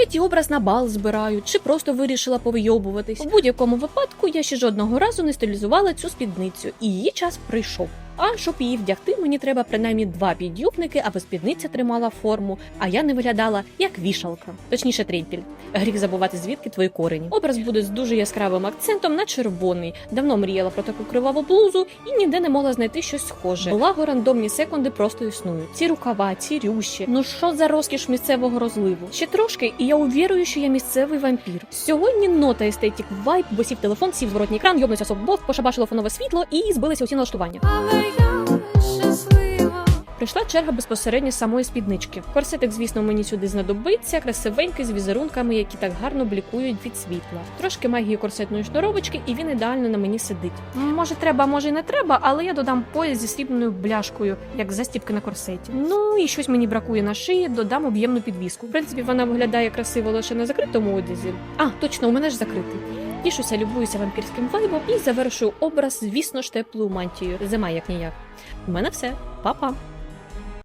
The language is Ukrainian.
третій образ на бал збираю, чи просто вирішила повийобуватись. У будь-якому випадку я ще жодного разу не стилізувала цю спідницю, і її час прийшов. А щоб її вдягти, мені треба принаймні два підюбники, аби спідниця тримала форму, а я не виглядала як вішалка, точніше трімпіль. Гріх забувати звідки твої корені. Образ буде з дуже яскравим акцентом на червоний. Давно мріяла про таку криваву блузу і ніде не могла знайти щось схоже. Благо рандомні секунди просто існують. Ці рукава, ці рющі. Ну що за розкіш місцевого розливу? Ще трошки, і я увірую, що я місцевий вампір. Сьогодні нота естетік вайб, бо сів телефон, сів зворотній екран, йобнувся софтбот, пошабашило фонове світло і збилися усі налаштування. Прийшла черга безпосередньо самої спіднички. Корсетик, звісно, мені сюди знадобиться, красивенький з візерунками, які так гарно блікують від світла. Трошки магії корсетної шнуровочки, і він ідеально на мені сидить. Може, треба, може і не треба, але я додам пояс зі срібною бляшкою, як застіпки на корсеті. Ну і щось мені бракує на шиї, додам об'ємну підвіску. В принципі, вона виглядає красиво лише на закритому одязі. А, точно, у мене ж закритий. Тішуся, любуюся вампірським вайбом і завершую образ, звісно ж, теплою мантією. Зима як ніяк. У мене все, Па-па!